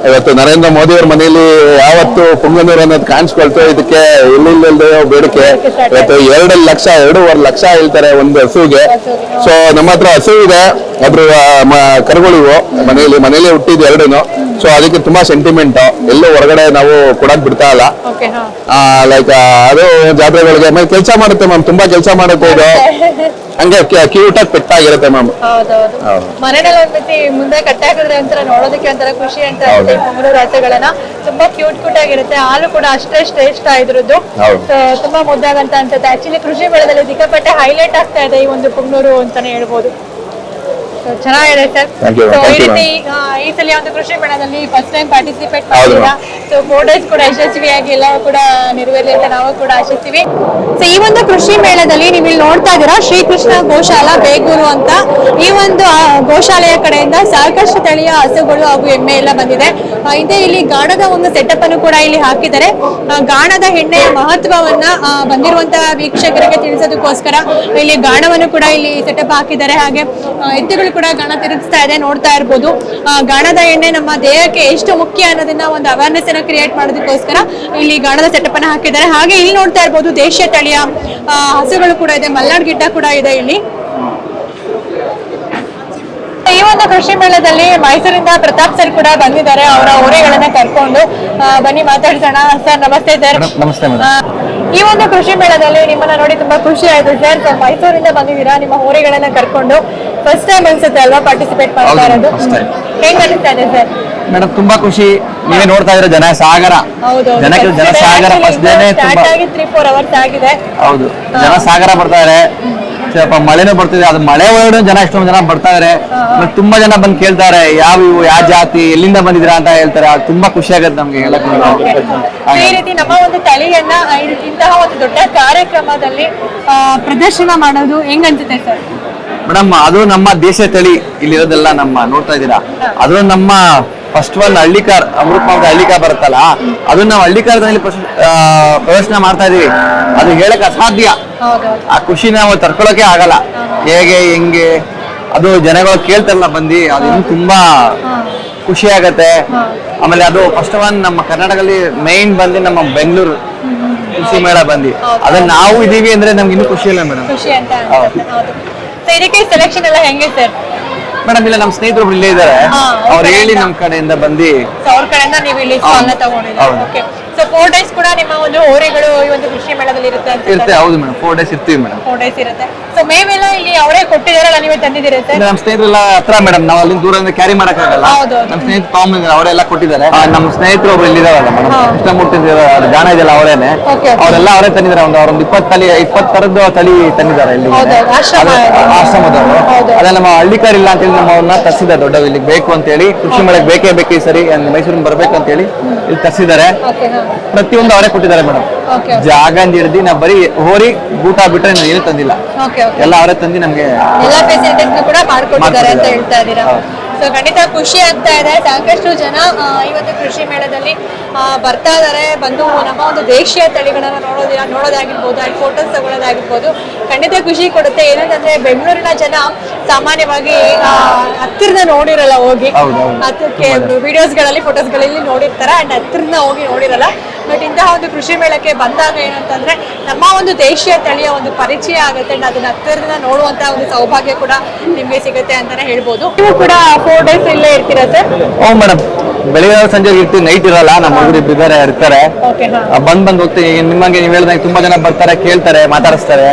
ಇವತ್ತು ನರೇಂದ್ರ ಮೋದಿ ಅವ್ರ ಮನೆಯಲ್ಲಿ ಯಾವತ್ತು ಪುಂಗನೂರು ಅನ್ನೋದು ಕಾಣಿಸ್ಕೊಳ್ತೋ ಇದಕ್ಕೆ ಎಲ್ಲಿಲ್ಲದೆ ಬೇಡಿಕೆ. ಇವತ್ತು ಎರಡು ಲಕ್ಷ ಎರಡೂವರೆ ಲಕ್ಷ ಹೇಳ್ತಾರೆ ಒಂದು ಹಸುವಿಗೆ. ಸೊ ನಮ್ಮ ಹತ್ರ ಹಸು ಇದೆ ಅದ್ರ ಮ- ಕರುಗಳಿವು. ಮನೆಯಲ್ಲಿ ಮನೇಲಿ ಹುಟ್ಟಿದ್ ಎರಡೂ ಸೊ ಅದಕ್ಕೆ ತುಂಬಾ ಸೆಂಟಿಮೆಂಟ್ ಎಲ್ಲೂ ಹೊರಗಡೆ ನಾವು ಕೊಡಕ್ ಬಿಡ್ತಾ ಇಲ್ಲ. ಲೈಕ್ ಅದು ಜಾತ್ರೆಗಳಿಗೆ ಆಮೇಲೆ ಕೆಲಸ ಮಾಡುತ್ತೆ ಮ್ಯಾಮ್. ತುಂಬಾ ಕೆಲಸ ಮಾಡಕ್ ಇದು ಹಂಗೆ ಕ್ಯೂಟ್ ಆಗಿ ಪೆಟ್ಟಾಗಿರುತ್ತೆ ಮ್ಯಾಮ್ ಹೌದೌದು. ಹೌದು. ಮನೆಯಲ್ಲಿ ಒಂದ್ಸತಿ ಮುಂದೆ ಕಟ್ಟೆ ಹಾಕಿದ್ರೆ ಒಂಥರ ನೋಡೋದಕ್ಕೆ ಒಂಥರ ಖುಷಿ ಅಂತ ಇರುತ್ತೆ ಈ ಮಂಗಳೂರು ಹಸುಗಳನ್ನ ತುಂಬಾ ಕ್ಯೂಟ್ ಕ್ಯೂಟ್ ಆಗಿರುತ್ತೆ. ಹಾಲು ಕೂಡ ಅಷ್ಟೇ ಶ್ರೇಷ್ಠ ಇದ್ರದ್ದು. ಹೌದು. So, ತುಂಬಾ ಮುದ್ದಾಗಂತ ಅನ್ಸುತ್ತೆ. ಆಕ್ಚುಲಿ ಕೃಷಿ ಮೇಳದಲ್ಲಿ ಸಿಕ್ಕಾಪಟ್ಟೆ ಹೈಲೈಟ್ ಆಗ್ತಾ ಇದೆ ಈ ಒಂದು ಪುಂಗ್ನೂರು ಅಂತಾನೆ ಹೇಳ್ಬೋದು. ಚೆನ್ನಾಗಿದೆ ಸರ್ Thank you, ಸೊ ಈ you, ರೀತಿ ಆ, ಈ ಸಲ ಒಂದು ಕೃಷಿ ಮೇಳದಲ್ಲಿ ಫಸ್ಟ್ ಟೈಮ್ ಪಾರ್ಟಿಸಿಪೇಟ್ ಹೌದು, ಮಾಡಿದ್ದೀರಾ ಸೊ ಫೋಟೋಸ್ ಕೂಡ ಯಶಸ್ವಿಯಾಗಿ ಎಲ್ಲ ಕೂಡ ನೆರವೇರಲಿ ಅಂತ ನಾವು ಕೂಡ ಆಶಿಸ್ತೀವಿ. ಸೊ ಈ ಒಂದು ಕೃಷಿ ಮೇಳದಲ್ಲಿ ನೀವು ಇಲ್ಲಿ ನೋಡ್ತಾ ಇದ್ದೀರಾ ಶ್ರೀಕೃಷ್ಣ ಗೋಶಾಲಾ ಬೇಗೂರು ಅಂತ. ಈ ಒಂದು ಆ, ಗೋಶಾಲೆಯ ಕಡೆಯಿಂದ ಸಾಕಷ್ಟು ತಳಿಯ ಹಸುಗಳು ಹಾಗೂ ಎಮ್ಮೆ ಎಲ್ಲ ಬಂದಿದೆ. ಇದೇ ಇದೆ ಇಲ್ಲಿ ಗಾಣದ ಒಂದು ಸೆಟಪ್ ಅನ್ನು ಕೂಡ ಇಲ್ಲಿ ಹಾಕಿದ್ದಾರೆ. ಆ, ಗಾಣದ ಹೆಣ್ಣೆಯ ಮಹತ್ವವನ್ನ ಆ, ಬಂದಿರುವಂತಹ ವೀಕ್ಷಕರಿಗೆ ತಿಳಿಸೋದಕ್ಕೋಸ್ಕರ ಇಲ್ಲಿ ಗಾಣವನ್ನು ಕೂಡ ಇಲ್ಲಿ ಸೆಟಪ್ ಹಾಕಿದ್ದಾರೆ. ಹಾಗೆ ಆ, ಎತ್ತುಗಳು ಕೂಡ ಗಾಣ ತಿರುಗಿಸ್ತಾ ಇದೆ ನೋಡ್ತಾ ಇರ್ಬೋದು. ಗಣದ ಎಣ್ಣೆ ನಮ್ಮ ದೇಹಕ್ಕೆ ಎಷ್ಟು ಮುಖ್ಯ ಅನ್ನೋದನ್ನ ಒಂದು ಅವೇರ್ನೆಸ್ ಅನ್ನ ಕ್ರಿಯೇಟ್ ಮಾಡೋದಕ್ಕೋಸ್ಕರ ಇಲ್ಲಿ ಗಾಣದ ಸೆಟಪ್ ಅನ್ನ ಹಾಕಿದ್ದಾರೆ. ಹಾಗೆ ಇಲ್ಲಿ ನೋಡ್ತಾ ಇರ್ಬೋದು ದೇಶೀಯ ತಳಿಯ ಹಸುಗಳು ಕೂಡ ಇದೆ ಮಲ್ನಾಡ್ ಗಿಡ್ಡ ಕೂಡ ಇದೆ ಇಲ್ಲಿ. ಈ ಒಂದು ಕೃಷಿ ಮೇಳದಲ್ಲಿ ಮೈಸೂರಿಂದ ಪ್ರತಾಪ್ ಸರ್ ಕೂಡ ಬಂದಿದ್ದಾರೆ. ಅವರ ಊರೆಗಳನ್ನ ಕರ್ಕೊಂಡು ಬನ್ನಿ ಮಾತಾಡ್ಸೋಣ. ಸರ್ ನಮಸ್ತೆ ಸರ್. ನಮಸ್ತೆ ಈ ಒಂದು ಕೃಷಿ ಮೇಳದಲ್ಲಿ ನಿಮ್ಮನ್ನ ನೋಡಿ ತುಂಬಾ ಖುಷಿ ಆಯ್ತು. ಸರ್ ಮೈಸೂರಿಂದ ಬಂದಿದ್ದೀರಾ? ನಿಮ್ಮ ಹೋರಿಗಳನ್ನ ಕರ್ಕೊಂಡು ಫಸ್ಟ್ ಟೈಮ್ ಅನ್ಸುತ್ತೆ ಅಲ್ವಾ ಪಾರ್ಟಿಸಿಪೇಟ್ ಮಾಡ್ತಾ ಇರೋದು? ಹೆಂಗ್ ಅನಿಸ್ತಾ ಇದೆ ಸರ್ ಮೇಡಮ್ ತುಂಬಾ ಖುಷಿ. ನೀವೇ ನೋಡ್ತಾ ಇದ್ರೆ ಜನ ಸಾಗರ ಜನಕ್ಕೆ ಜನ ಸಾಗರ ಫಸ್ಟ್ ಡೇನೆ ತುಂಬಾ ಆಗಿದೆ. ಹೌದು. ಜನ ಸಾಗರ ಬರ್ತಾರೆ ಸ್ವಲ್ಪ ಮಳೆನೂ ಬರ್ತಿದೆ. ಅದು ಮಳೆ ಒಳಗಡೆ ಜನ ಎಷ್ಟೊಂದು ಜನ ಬರ್ತಾ ಮತ್ತೆ ತುಂಬಾ ಜನ ಬಂದು ಕೇಳ್ತಾರೆ ಯಾವ ಇವು ಯಾವ ಜಾತಿ ಎಲ್ಲಿಂದ ಬಂದಿದ್ದೀರಾ ಅಂತ ಹೇಳ್ತಾರೆ. ಅದು ತುಂಬಾ ಖುಷಿ ಆಗತ್ತೆ ನಮ್ಗೆ ಹೇಳಕ್ ಈ ರೀತಿ ನಮ್ಮ ಒಂದು ತಳಿಯನ್ನ ಇಂತಹ ಒಂದು ದೊಡ್ಡ ಕಾರ್ಯಕ್ರಮದಲ್ಲಿ ಪ್ರದರ್ಶನ ಮಾಡೋದು ಹೆಂಗ್ ಅನ್ಸುತ್ತೆ ಸರ್? ಮೇಡಮ್ ಅದು ನಮ್ಮ ದೇಶ ತಳಿ. ಇಲ್ಲಿರೋದೆಲ್ಲ ನಮ್ಮ ನೋಡ್ತಾ ಇದ್ದೀರಾ? ಅದು ನಮ್ಮ ಫಸ್ಟ್ ಒನ್ ಹಳ್ಳಿಕಾರ್ ಅಮೃತ ಹಳ್ಳಿಕಾರ್ ಬರುತ್ತಲ್ಲ ಅದನ್ನ ನಾವು ಹಳ್ಳಿಕಾರದಲ್ಲಿ ಪ್ರದರ್ಶನ ಮಾಡ್ತಾ ಇದೀವಿ. ಅದು ಹೇಳಕ್ ಅಸಾಧ್ಯ. ಆ ಖುಷಿನ ನಾವು ತರ್ಕೊಳಕ್ಕೆ ಆಗಲ್ಲ. ಹೇಗೆ ಹೆಂಗೆ ಅದು ಜನಗಳು ಕೇಳ್ತಾರಲ್ಲ ಬಂದು ಅದನ್ನು ತುಂಬಾ ಖುಷಿ ಆಗತ್ತೆ. ಆಮೇಲೆ ಅದು ಫಸ್ಟ್ ಒನ್ ನಮ್ಮ ಕರ್ನಾಟಕದಲ್ಲಿ ಮೈನ್ ಬಂದು ನಮ್ಮ ಬೆಂಗಳೂರು ಕೃಷಿ ಮೇಳ ಬಂದು. ಅದನ್ನ ನಾವು ಇದೀವಿ ಅಂದ್ರೆ ನಮ್ಗೆ ಇನ್ನೂ ಖುಷಿ ಇಲ್ಲ ಮೇಡಮ್. ಇದಕ್ಕೆ ಸೆಲೆಕ್ಷನ್ ಎಲ್ಲ ಹೆಂಗೆ ಸರ್? ಮೇಡಮ್ ಇಲ್ಲ ನಮ್ಮ ಸ್ನೇಹಿತರು ಇಲ್ಲೇ ಇದ್ದಾರೆ. ಹಾ, ಅವ್ರು ಹೇಳಿ. ನಮ್ಮ ಕಡೆಯಿಂದ ಬಂದು. ಅವ್ರ ಕಡೆಯಿಂದ ನೀವು ಇಲ್ಲಿ ತಗೊಂಡಿದ್ದೀರಾ? ಸೊ ಫೋರ್ ಡೇಸ್ ಕೂಡ ನಿಮ್ಮ ಒಂದು ಹೋರೆಗಳು ಈ ಒಂದು ಕೃಷಿ ಮೇಳದಲ್ಲಿ ಇರುತ್ತೆ ಅಂತ ಇರುತ್ತೆ ಹೌದು ಮೇಡಮ್. ಫೋರ್ ಡೇಸ್ ಇರ್ತೀವಿ ಮೇಡಮ್. ಫೋರ್ ಡೇಸ್ ಇರುತ್ತೆ. ಸೊ ಮೇವೆಲ್ಲ ಇಲ್ಲಿ ಅವರೇ ಕೊಟ್ಟಿದಾರಲ್ಲ ನೀವೇ ತಂದಿದ್ದೀರಾ ಸರ್? ನಮ್ಮ ಸ್ನೇಹಿತರೆಲ್ಲ ಹತ್ರ ಮೇಡಮ್. ನಾವು ಅಲ್ಲಿಂದ ದೂರದಿಂದ ಕ್ಯಾರಿ ಮಾಡಕ್ಕಾಗಲ್ಲ. ಹೌದು, ಹೌದು. ನಮ್ಮ ಸ್ನೇಹಿತರು ತಗೊಂಬಂದಿದ್ದಾರೆ ಅವರೆಲ್ಲ ಕೊಟ್ಟಿದ್ದಾರೆ. ಆ, ನಮ್ಮ ಸ್ನೇಹಿತರು ಒಬ್ರು ಇಲ್ಲಿದಾರಲ್ಲ ಮೇಡಮ್. ಕೃಷ್ಣಮೂರ್ತಿ ಅದು ಜಾಣ ಇದೆಯಲ್ಲ ಅವರೇನೆ. Okay, okay. ಅವರೆಲ್ಲ ಅವರೇ ತಂದಿದ್ದಾರೆ. ಒಂದು ಅವ್ರೊಂದು ಇಪ್ಪತ್ತು ತಳಿ ಇಪ್ಪತ್ತು ತರದ್ದು ತಳಿ ತಂದಿದ್ದಾರೆ ಇಲ್ಲಿ. ಹೌದು. ಆಶ್ರಮ ಇದೆ. ಆಶ್ರಮದವರು. ಹೌದು. ಅದೇ ನಮ್ಮ ಹಳ್ಳಿಕಾರ ಇಲ್ಲ ಅಂತೇಳಿ ನಮ್ಮ ಅವ್ರನ್ನ ತರಿಸಿದ್ದಾರೆ ದೊಡ್ಡ ಇಲ್ಲಿಗೆ ಬೇಕು ಅಂತೇಳಿ. ಕೃಷಿ ಮೇಳಕ್ಕೆ ಬೇಕೇ ಬೇಕು ಈ ಸರಿ ಮೈಸೂರಿಗೆ ಬರ್ಬೇಕು ಅಂತೇಳಿ ಇಲ್ಲಿ ತರಿಸಿದ್ದಾರೆ ಹಾ. ಪ್ರತಿಯೊಂದು ಅವರೇ ಕೊಟ್ಟಿದ್ದಾರೆ ಮೇಡಮ್. ಜಾಗ ಹಿಡ್ದು ನಾ ಬರೀ ಹೋರಿ ಊಟ ಬಿಟ್ರೆ ನಾವು ಏನು ತಂದಿಲ್ಲ. ಓಕೆ ಓಕೆ ಎಲ್ಲ ಅವರೇ ತಂದು ನಮ್ಗೆ ಎಲ್ಲ ಫೆಸಿಲಿಟೀಸ್ ಕೂಡ ಮಾಡ್ಕೊಟ್ಟಿದ್ದಾರೆ ಅಂತ ಹೇಳ್ತಾ ಇದ್ದೀರಾ? ಸೊ ಖಂಡಿತ ಖುಷಿ ಆಗ್ತಾ ಇದೆ. ಸಾಕಷ್ಟು ಜನ ಆ, ಈ ಒಂದು ಕೃಷಿ ಮೇಳದಲ್ಲಿ ಆ, ಬರ್ತಾ ಇದ್ದಾರೆ ಬಂದು ನಮ್ಮ ಒಂದು ದೇಶೀಯ ತಳಿಗಳನ್ನ ನೋಡೋದಿಲ್ಲ ನೋಡೋದಾಗಿರ್ಬೋದು ಅಲ್ಲಿ ಫೋಟೋಸ್ ತಗೊಳ್ಳೋದಾಗಿರ್ಬೋದು. ಖಂಡಿತ ಖುಷಿ ಕೊಡುತ್ತೆ. ಏನಂತಂದ್ರೆ ಬೆಂಗಳೂರಿನ ಜನ ಸಾಮಾನ್ಯವಾಗಿ ಹತ್ತಿರದ ನೋಡಿರಲ್ಲ ಹೋಗಿ. ಅದಕ್ಕೆ ವಿಡಿಯೋಸ್ಗಳಲ್ಲಿ ಫೋಟೋಸ್ಗಳಲ್ಲಿ ನೋಡಿರ್ತಾರೆ ಅಂಡ್ ಹತ್ತಿರದ ಹೋಗಿ ನೋಡಿರಲ್ಲ. ಬಟ್ ಇಂತಹ ಒಂದು ಕೃಷಿ ಮೇಳಕ್ಕೆ ಬಂದಾಗ ಏನಂತಂದ್ರೆ ನಮ್ಮ ಒಂದು ದೇಶೀಯ ತಳಿಯ ಒಂದು ಪರಿಚಯ ಆಗುತ್ತೆ ಅಂಡ್ ಅದನ್ನ ಹತ್ತಿರದ ನೋಡುವಂತಹ ಒಂದು ಸೌಭಾಗ್ಯ ಕೂಡ ನಿಮ್ಗೆ ಸಿಗುತ್ತೆ ಅಂತಾನೆ ಹೇಳ್ಬೋದು. ನೀವು ಕೂಡ ಫೋರ್ ಡೇಸ್ ಇಲ್ಲೇ ಇರ್ತೀರಾ ಸರ್ ಹ್ಞೂ ಮೇಡಮ್ ಬೆಳಿಗ್ಗೆ ಸಂಜೆ ಇರ್ತೀವಿ ನೈಟ್ ಇರಲ್ಲ ನಮ್ಮ ಹುಡುಗರು ಇದ್ದಾರೆ ಇರ್ತಾರೆ. ಬಂದ್ ಬಂದ್ ಹೋಗ್ತೀವಿ ನಿಮಗೆ ನೀವು ಹೇಳಿದಂಗೆ ತುಂಬಾ ಜನ ಬರ್ತಾರೆ ಕೇಳ್ತಾರೆ ಮಾತಾಡಿಸ್ತಾರೆ.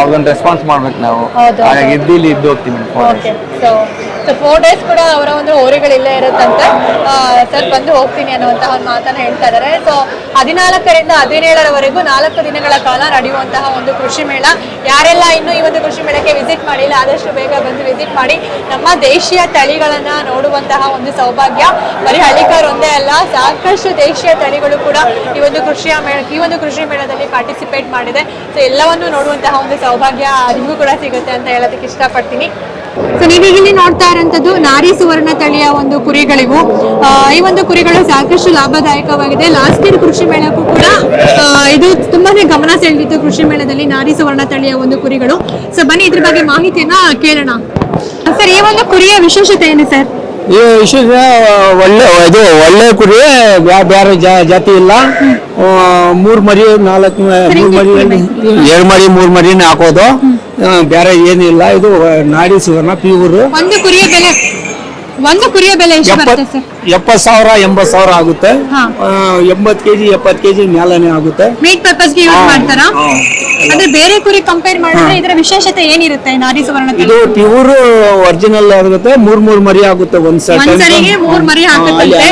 ಅವ್ರಿಗೊಂದು ರೆಸ್ಪಾನ್ಸ್ ಮಾಡ್ಬೇಕು ನಾವು. ಹಾಗಾಗಿ ಇದ್ದು ಇಲ್ಲಿ ಇದ್ದು ಹೋಗ್ತೀವಿ madam okay so four days ಕೂಡ ಅವರ ಒಂದು ಓರೆಗಳು ಇಲ್ಲೇ ಇರುತ್ತಂತೆ. ಸರ್, ಬಂದು ಹೋಗ್ತೀನಿ ಅನ್ನುವಂತಹ ಒಂದು ಮಾತನ್ನ ಹೇಳ್ತಾ ಇದ್ದಾರೆ. ಸೊ ಹದಿನಾಲ್ಕರಿಂದ ಹದಿನೇಳರವರೆಗೂ ನಾಲ್ಕು ದಿನಗಳ ಕಾಲ ನಡೆಯುವಂತಹ ಒಂದು ಕೃಷಿ ಮೇಳ. ಯಾರೆಲ್ಲ ಇನ್ನೂ ಈ ಒಂದು ಕೃಷಿ ಮೇಳಕ್ಕೆ ವಿಸಿಟ್ ಮಾಡಿಲ್ಲ, ಆದಷ್ಟು ಬೇಗ ಬಂದು ವಿಸಿಟ್ ಮಾಡಿ. ನಮ್ಮ ದೇಶೀಯ ತಳಿಗಳನ್ನ ನೋಡುವಂತಹ ಒಂದು ಸೌಭಾಗ್ಯ. ಬರೀ ಹಳ್ಳಿಕಾರ್ ಒಂದೇ ಅಲ್ಲ, ಸಾಕಷ್ಟು ದೇಶೀಯ ತಳಿಗಳು ಕೂಡ ಈ ಒಂದು ಕೃಷಿಯ ಮೇಳ ಈ ಒಂದು ಕೃಷಿ ಮೇಳದಲ್ಲಿ ಪಾರ್ಟಿಸಿಪೇಟ್ ಮಾಡಿದೆ. ಸೊ ಎಲ್ಲವನ್ನು ನೋಡುವಂತಹ ಒಂದು ಸೌಭಾಗ್ಯ ನಿಮಗೂ ಕೂಡ ಸಿಗುತ್ತೆ ಅಂತ ಹೇಳೋದಕ್ಕೆ ಇಷ್ಟಪಡ್ತೀನಿ. ಸೊ ನೀವೀಗ ಇಲ್ಲಿ ನೋಡ್ತಾ ಇರುವಂತದ್ದು ನಾರಿ ಸುವರ್ಣ ತಳಿಯ ಒಂದು ಕುರಿಗಳಿವು. ಈ ಒಂದು ಕುರಿಗಳು ಸಾಕಷ್ಟು ಲಾಭದಾಯಕವಾಗಿದೆ. ಲಾಸ್ಟ್ ಇಯರ್ ಕೃಷಿ ಮೇಳಕ್ಕೂ ಕೂಡ ಇದು ತುಂಬಾನೇ ಗಮನ ಸೆಳೆದಿತ್ತು ಕೃಷಿ ಮೇಳದಲ್ಲಿ ನಾರಿ ಸುವರ್ಣ ತಳಿಯ ಒಂದು ಕುರಿಗಳು. ಸೊ ಬನ್ನಿ ಇದ್ರ ಬಗ್ಗೆ ಮಾಹಿತಿಯನ್ನ ಕೇಳೋಣ. ಸರ್ ಈ ಒಂದು ಕುರಿಯ ವಿಶೇಷತೆ ಏನು ಸರ್ ಈ ವಿಶೇಷ ಒಳ್ಳೆ ಇದು ಒಳ್ಳೆ ಕುರಿ ಬೇರೆ ಜಾತಿ ಇಲ್ಲ. ಮೂರ್ ಮರಿ ನಾಲ್ಕು ಮೂರ್ ಮರಿ ಎರಡು ಮರಿ ಮೂರ್ ಮರಿನೇ ಹಾಕೋದು. ಬೇರೆ ಏನಿಲ್ಲ ಇದು ನಾಡಿ ಸುವರ್ಣ ಪ್ಯೂರ್. ಒಂದು ಕುರಿಯ ಬೆಲೆ ಒಂದು ಕುರಿಯ ಬೆಲೆ ಎಷ್ಟು ಬರುತ್ತೆ ಸರ್? ಎಪ್ಪತ್ ಸಾವಿರ ಎಂಬತ್ ಸಾವಿರ ಆಗುತ್ತೆ. ಹಾ. ಎಂಬತ್ ಕೆಜಿ ಎಪ್ಪತ್ ಕೆಜಿ ಮೇಲನೆ ಆಗುತ್ತೆ. ಮೀಟ್ ಪರ್ಪಸ್ಗೆ ಯೂಸ್ ಮಾಡ್ತಾರಾ? ಅಂದ್ರೆ ಬೇರೆ ಕುರಿ ಕಂಪೇರ್ ಮಾಡಿದ್ರೆ ಇದರ ವಿಶೇಷತೆ ಏನಿರುತ್ತೆ ನಾರಿ ಸುವರ್ಣ? ಇದು ಪ್ಯೂರ್ ಒರಿಜಿನಲ್ ಆಗುತ್ತೆ ಮೂರ್ ಮೂರ್ ಮರಿ ಆಗುತ್ತೆ ಒಂದ್ ಸರಿ ಒಂದ್ ಸರಿಗೆ ಮೂರ್ ಮರಿ ಹಾಕುತ್ತಂತೆ.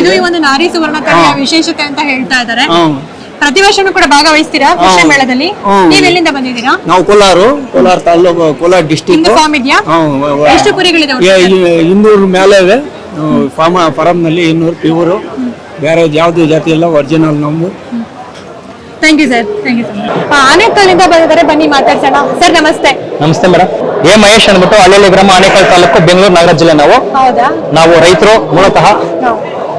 ಇದು ಈ ಒಂದು ನಾರಿ ಸುವರ್ಣ ತಳಿಯ ವಿಶೇಷತೆ ಅಂತ ಹೇಳ್ತಾ ಇದ್ದಾರೆ. ಹ್ಮ್. ಪ್ರತಿ ವರ್ಷನೂ ಕೂಡ ಭಾಗವಹಿಸ್ತೀರಾ ಕೃಷಿ. ಮೇಳದಲ್ಲಿ. ನೀವ್ ಎಲ್ಲಿಂದ ಬಂದಿದ್ದೀರಾ? ನಾವು ಕೋಲಾರು ಕೋಲಾರ ತಾಲೂಕು ಕೋಲಾರ ಡಿಸ್ಟಿಕ್ ನಿಮ್ದು ಫಾರ್ಮ್ ಇದೆಯಾ? ಎಷ್ಟು ಕುರಿಗಳಿದೆ? ಇನ್ನೂರು ಮೇಲೆ ಇವೆ. ಫಾರ್ಮ್ ಫಾರಮ್ನಲ್ಲಿ ಇನ್ನೂರು ಪ್ಯೂರು ಬೇರೆ ಯಾವ್ದು ಜಾತಿ ಇಲ್ಲ ಒರಿಜಿನಲ್ ನಮ್ದು. Thank you sir thank you sir ಆನೇಕಲ್ನಿಂದ ಬಂದಿದ್ದಾರೆ. ಬನ್ನಿ ಮಾತಾಡ್ಸೋಣ. ಸರ್ ನಮಸ್ತೆ. ನಮಸ್ತೆ ಮೇಡಮ್ ಎ ಮಹೇಶ್ ಅಂದ್ಬಿಟ್ಟು ಹಳ್ಳಿ ಗ್ರಾಮ ಆನೇಕಲ್ ತಾಲೂಕು ಬೆಂಗಳೂರು ನಗರ ಜಿಲ್ಲೆ ನಾವು. ಹೌದಾ? ನಾವು ರೈತರು ಮೂಲತಃ.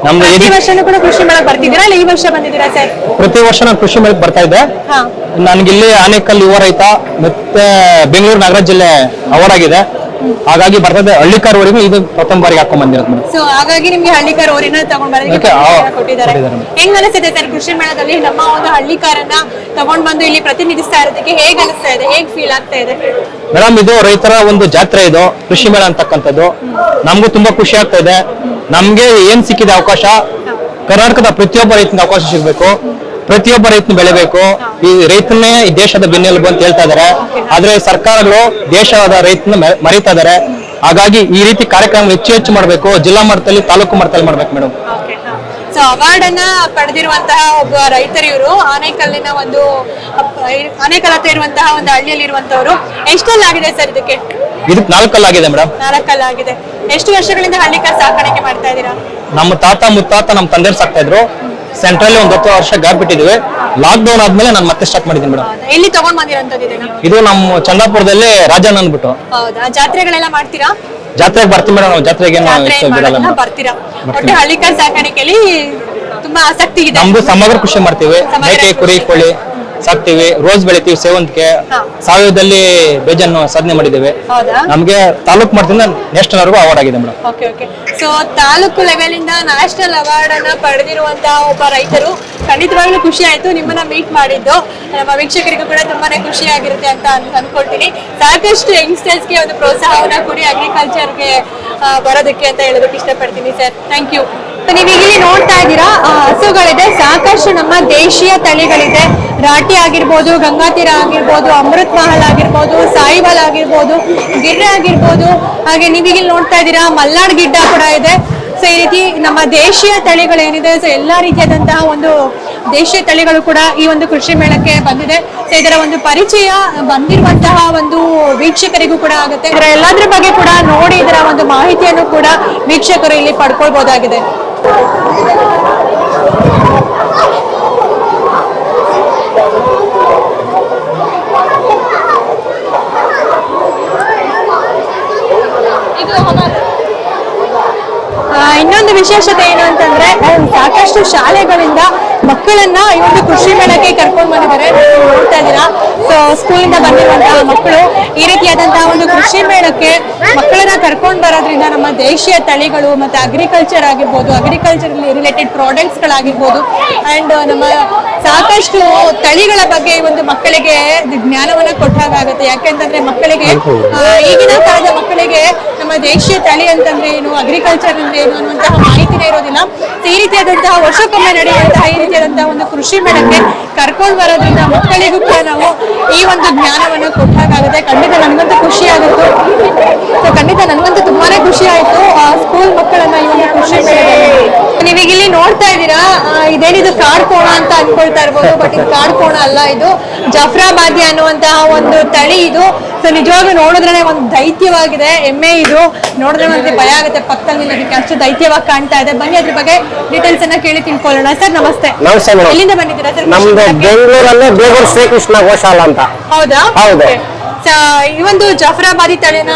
ನಮ್ದು ಪ್ರತಿ ಏಜ್- ವರ್ಷನೂ ಕೂಡ ಕೃಷಿ ಮೇಳಕ್ಕೆ ಬರ್ತಿದ್ದೀರಾ ಈ ವರ್ಷ ಬಂದಿದ್ದೀರಾ ಸರ್? ಪ್ರತಿ ವರ್ಷ ನಾನು ಕೃಷಿ ಮೇಳಕ್ಕೆ ಬರ್ತಾ ಇದ್ದೆ. ಹಾ. ನನಗಿಲ್ಲಿ ಆನೇಕಲ್ ಯುವ ರೈತ ಮತ್ತೆ ಬೆಂಗಳೂರು ನಗರ ಜಿಲ್ಲೆ ಅವಾರ್ಡ್ ಆಗಿದೆ. ಹಾಗಾಗಿ ಬರ್ತದೆ ಹಳ್ಳಿಕಾರ್ವರೆಗೂ ಇದು ಪ್ರಥಮ ಬಾರಿಗೆ ಹಾಕೊಂಡ್ ಬಂದಿರೋದು ಮೇಡಮ್. ಸೊ ಹಾಗಾಗಿ ನಿಮ್ಗೆ ಹಳ್ಳಿಕಾರ ಊರಿನ ತಗೊಂಡ್ ಬರೋದಕ್ಕೆ Okay, ಆ, permission ಕೊಟ್ಟಿದ್ದಾರೆ ಕೊಟ್ಟಿದ್ದಾರೆ. ಹೆಂಗ್ ಅನಿಸುತ್ತೆ ಸರ್ ಕೃಷಿ ಮೇಳದಲ್ಲಿ ನಮ್ಮ ಒಂದು ಹಳ್ಳಿಕಾರನ್ನ ತಗೊಂಡ್ ಬಂದು ಇಲ್ಲಿ ಪ್ರತಿನಿಧಿಸ್ತಾ ಇರೋದಕ್ಕೆ ಹೇಗ್ ಅನಿಸ್ತಾ ಇದೆ? ಹೇಗ್ ಫೀಲ್ ಆಗ್ತಾ ಇದೆ? ಮೇಡಮ್ ಇದು ರೈತರ ಒಂದು ಜಾತ್ರೆ ಇದು. ಕೃಷಿ ಮೇಳ ಅಂತಕ್ಕಂಥದ್ದು. ನಮಗೂ ತುಂಬಾ ಖುಷಿ ಆಗ್ತಾ ಇದೆ. ನಮ್ಗೆ ಏನ್ ಸಿಕ್ಕಿದೆ ಅವಕಾಶ? ಕರ್ನಾಟಕದ ಪ್ರತಿಯೊಬ್ಬ ರೈತನ ಅವಕಾಶ ಸಿಗ್ಬೇಕು. ಪ್ರತಿಯೊಬ್ಬ ರೈತನ ಬೆಳಿಬೇಕು. ಈ ರೈತನೇ ಈ ದೇಶದ ಬೆನ್ನೆಲುಬು ಅಂತ ಹೇಳ್ತಾ ಇದಾರೆ. ಆದ್ರೆ ಸರ್ಕಾರಗಳು ದೇಶದ ರೈತನ ಮರೀತಾ ಇದಾರೆ. ಹಾಗಾಗಿ ಈ ರೀತಿ ಕಾರ್ಯಕ್ರಮ ಹೆಚ್ಚು ಹೆಚ್ಚು ಮಾಡಬೇಕು. ಜಿಲ್ಲಾ ಮಟ್ಟದಲ್ಲಿ ತಾಲೂಕು ಮಟ್ಟದಲ್ಲಿ ಮಾಡ್ಬೇಕು ಮೇಡಮ್. ಸೊ ಅವಾರ್ಡ್ ಅನ್ನ ಪಡೆದಿರುವಂತಹ ಒಬ್ಬ ರೈತರು ಇವರು. ಆನೇಕಲ್ಲಿನ ಒಂದು ಆನೇಕಲ್ ಹತ್ರ ಇರುವಂತಹ ಒಂದು ಹಳ್ಳಿಯಲ್ಲಿ ಇರುವಂತವರು ಎಷ್ಟಲ್ಲಾಗಿದೆ ಸರ್ ಇದಕ್ಕೆ? ಇದಕ್ಕೆ ನಾಲ್ಕಲ್ಲಾಗಿದೆ ಮೇಡಮ್. ನಾಲ್ಕಲ್ಲಾಗಿದೆ. ಎಷ್ಟು ವರ್ಷಗಳಿಂದ ಹಳ್ಳಿಕಾರ್ ಸಾಕಾಣಿಕೆ ಮಾಡ್ತಾ ಇದ್ದೀರಾ? ನಮ್ಮ ತಾತ ಮುತ್ತಾತ ನಮ್ಮ ತಂದೆ ಸಾಕ್ತಾ ಇದ್ರು. ಸೆಂಟ್ರಲ್ಲಿ ಒಂದು ಹತ್ತು ವರ್ಷ ಗ್ಯಾಪ್ ಬಿಟ್ಟಿದ್ವಿ ಲಾಕ್ ಡೌನ್ ಆದ್ಮೇಲೆ ನಾನು ಮತ್ತೆ ಸ್ಟಾರ್ಟ್ ಮಾಡಿದ್ದೀನಿ ಮೇಡಮ್? ಎಲ್ಲಿ ತಗೊಂಡ್ ಬಂದಿರೋಂಥದ್ದು ಇದನ್ನ ಇದು ನಮ್ಮ ಚಂದಾಪುರದಲ್ಲಿ ರಾಜನ್ ಅಂದ್ಬಿಟ್ಟು. ಹೌದಾ? ಜಾತ್ರೆಗಳೆಲ್ಲ ಮಾಡ್ತೀರಾ? ಜಾತ್ರೆಗೆ ಬರ್ತೀವಿ ಮೇಡಮ್ ನಾವು. ಜಾತ್ರೆಗೆ ಜಾತ್ರೆ ಬಿಡಲ್ಲ ಮಾಡೋದನ್ನ ಬರ್ತೀರಾ? ಒಟ್ಟು ಹಳ್ಳಿಕಾರ್ ಸಾಕಾಣಿಕೆಯಲ್ಲಿ ತುಂಬಾ ಆಸಕ್ತಿ ಇದೆ. ನಮ್ದು ಸಮಗ್ರ ಖುಷಿ ಮಾಡ್ತೀವಿ. ಸಮಗ್ರ ಮೇಕೆ ಕುರಿ ಕೃಷಿ. ಕೋಳಿ. ಸಾಕ್ತಿವಿ ರೋಸ್ ಬೆಳಿತೀವಿ ಸೇವಂತಿಗೆ. ಸಾವಿರದಲ್ಲಿ ಸಾವಯವದಲ್ಲಿ ಬೇಜನ್ನು ಸಾಧನೆ ಮಾಡಿದ್ದೇವೆ. ಹೌದಾ? ನಮ್ಗೆ ತಾಲೂಕ್ ಮಟ್ಟದಿಂದ ನ್ಯಾಷನಲ್ ವರೆಗೂ ಅವಾರ್ಡ್ ಆಗಿದೆ madam. Okay okay. So taluk level ಇಂದ ನ್ಯಾಷನಲ್ ಅವಾರ್ಡ್ ಅನ್ನ ಪಡೆದಿರುವಂತಹ ಒಬ್ಬ ರೈತರು ಖಂಡಿತವಾಗ್ಲೂ ಖುಷಿ ಆಯ್ತು. ನಿಮ್ಮನ್ನ ಮೀಟ್ ಮಾಡಿದ್ದು. ನಮ್ಮ ವೀಕ್ಷಕರಿಗೂ ಕೂಡ ತುಂಬಾನೇ ಖುಷಿ ಆಗಿರುತ್ತೆ ಅಂತ ಅನ್- ಅನ್ಕೊಳ್ತೀನಿ. ಸಾಕಷ್ಟು ಯಂಗ್ಸ್ಟರ್ಸ್ಗೆ ಒಂದು ಪ್ರೋತ್ಸಾಹವನ್ನ ಕೊಡಿ ಅಗ್ರಿಕಲ್ಚರ್ಗೆ ಬರೋದಕ್ಕೆ ಅಂತ ಹೇಳೋದಕ್ಕೆ ಇಷ್ಟಪಡ್ತೀನಿ ಸರ್. ಥ್ಯಾಂಕ್ ಯು ನೀವು ಇಲ್ಲಿ ನೋಡ್ತಾ ಇದ್ದೀರಾ? ಆ, ಹಸುಗಳಿದೆ ಸಾಕಷ್ಟು ನಮ್ಮ ದೇಶೀಯ ತಳಿಗಳಿದೆ. ರಾಟಿ ಆಗಿರ್ಬೋದು ಗಂಗಾತೀರ ಆಗಿರ್ಬೋದು, ಅಮೃತ್ ಮಹಲ್ ಆಗಿರ್ಬೋದು ಸಾಯಿಬಲ್ ಆಗಿರ್ಬೋದು, ಗಿರ್ರೆ ಆಗಿರ್ಬೋದು, ಹಾಗೆ ನೀವೀಗ ಇಲ್ಲಿ ನೋಡ್ತಾ ಇದ್ದೀರಾ, ಮಲ್ನಾಡ್ ಗಿಡ್ಡ ಕೂಡ ಇದೆ. ಸೊ ಈ ರೀತಿ ನಮ್ಮ ದೇಶೀಯ ತಳಿಗಳೇನಿದೆ ಸೊ ಎಲ್ಲಾ ರೀತಿಯಾದಂತಹ ಒಂದು ದೇಶೀಯ ತಳಿಗಳು ಕೂಡ ಈ ಒಂದು ಕೃಷಿ ಮೇಳಕ್ಕೆ ಬಂದಿದೆ. ಸೊ ಇದರ ಒಂದು ಪರಿಚಯ ಬಂದಿರುವಂತಹ ಒಂದು ವೀಕ್ಷಕರಿಗೂ ಕೂಡ ಆಗುತ್ತೆ. ಇದರ ಎಲ್ಲದರ ಬಗ್ಗೆ ಕೂಡ ನೋಡಿ ಇದರ ಒಂದು ಮಾಹಿತಿಯನ್ನು ಕೂಡ ವೀಕ್ಷಕರು ಇಲ್ಲಿ ಪಡ್ಕೊಳ್ಬಹುದಾಗಿದೆ ಇನ್ನೊಂದು ವಿಶೇಷತೆ ಏನು ಅಂತಂದ್ರೆ ಸಾಕಷ್ಟು ಶಾಲೆಗಳಿಂದ ಮಕ್ಕಳನ್ನ ಈ ಒಂದು ಕೃಷಿ ಮೇಳಕ್ಕೆ ಕರ್ಕೊಂಡು ಬಂದಿದ್ದಾರೆ. ನೋಡ್ತಾ ಇದ್ದೀರಾ? ಸೊ ಸ್ಕೂಲಿಂದ ಬಂದಿರುವಂತಹ ಮಕ್ಕಳು ಈ ರೀತಿಯಾದಂತಹ ಒಂದು ಕೃಷಿ ಮೇಳಕ್ಕೆ ಮಕ್ಕಳನ್ನ ಕರ್ಕೊಂಡು ಬರೋದ್ರಿಂದ ನಮ್ಮ ದೇಶೀಯ ತಳಿಗಳು ಮತ್ತೆ ಅಗ್ರಿಕಲ್ಚರ್ ಆಗಿರ್ಬೋದು ಅಗ್ರಿಕಲ್ಚರ್ ರಿಲೇಟೆಡ್ ಪ್ರಾಡಕ್ಟ್ಸ್ ಗಳಾಗಿರ್ಬೋದು ಅಂಡ್ ನಮ್ಮ ಸಾಕಷ್ಟು ತಳಿಗಳ ಬಗ್ಗೆ ಈ ಒಂದು ಮಕ್ಕಳಿಗೆ ಜ್ಞಾನವನ್ನ ಕೊಟ್ಟಾಗುತ್ತೆ ಯಾಕೆಂತಂದ್ರೆ ಮಕ್ಕಳಿಗೆ ಈಗಿನ ಕಾಲದ ಮಕ್ಕಳಿಗೆ ನಮ್ಮ ದೇಶೀಯ ತಳಿ ಅಂತಂದ್ರೆ ಏನು ಅಗ್ರಿಕಲ್ಚರ್ ಅಂದ್ರೆ ಏನು ಅನ್ನುವಂತಹ ಮಾಹಿತಿನೇ ಇರೋದಿಲ್ಲ. ಈ ರೀತಿಯಾದಂತಹ ವರ್ಷಕ್ಕೊಮ್ಮೆ ನಡೆಯುವಂತಹ ಈ ರೀತಿಯಾದಂತಹ ಒಂದು ಕೃಷಿ ಮೇಳಕ್ಕೆ ಕರ್ಕೊಂಡು ಬರೋದ್ರಿಂದ ಮಕ್ಕಳಿಗೂ ಕೂಡ ನಾವು ಈ ಒಂದು ಜ್ಞಾನವನ್ನು ಕೊಟ್ಟಾಗುತ್ತೆ ಖಂಡಿತ ನನಗಂತೂ ಖುಷಿ ಆಗುತ್ತೆ. ಸೊ ಖಂಡಿತ ನನಗಂತೂ ತುಂಬಾನೇ ಖುಷಿ ಆಯ್ತು. ಸ್ಕೂಲ್ ಮಕ್ಕಳನ್ನ ಈ ಒಂದು ಕೃಷಿ ಮೇಳದಲ್ಲಿ ನೀವೀಗ ಇಲ್ಲಿ ನೋಡ್ತಾ ಇದ್ದೀರಾ ಇದೇನಿದು ಕಾಡ್ ಕೋಣ ಅಂತ ಅನ್ಕೊಳ್ತಾ ಇರ್ಬೋದು ಬಟ್ ಇದು ಕಾಡ್ ಕೋಣ ಅಲ್ಲ ಇದು. ಜಫ್ರಾಬಾದಿ ಅನ್ನುವಂತಹ ಒಂದು ತಳಿ ಇದು. ಸೊ ನಿಜವಾಗ್ಲೂ ನೋಡಿದ್ರೆ ಒಂದು ದೈತ್ಯವಾಗಿದೆ ಎಮ್ಮೆ ಇದು. ನೋಡಿದ್ರೆ ಒಂದು ಭಯ ಆಗುತ್ತೆ ಪಕ್ಕದಲ್ಲಿ ಅದಕ್ಕೆ ಅಷ್ಟು ದೈತ್ಯವಾಗಿ ಕಾಣ್ತಾ ಇದೆ. ಬನ್ನಿ ಅದ್ರ ಬಗ್ಗೆ ಡೀಟೇಲ್ಸ್ ಅನ್ನ ಕೇಳಿ ತಿಳ್ಕೊಳ್ಳೋಣ. ಸರ್ ನಮಸ್ತೆ. ನಮಸ್ತೆ. ಎಲ್ಲಿಂದ ಬಂದಿದ್ದೀರಾ ಸರ್? ನಮ್ದು ಬೆಂಗಳೂರಲ್ಲೇ ಬೇಗೂರು ಶ್ರೀಕೃಷ್ಣ ಗೋಶಾಲ ಅಂತ. ಹೌದಾ? ಹೌದು. ಈ ಒಂದು ಜಾಫರಾಬಾದಿ ತಳಿನ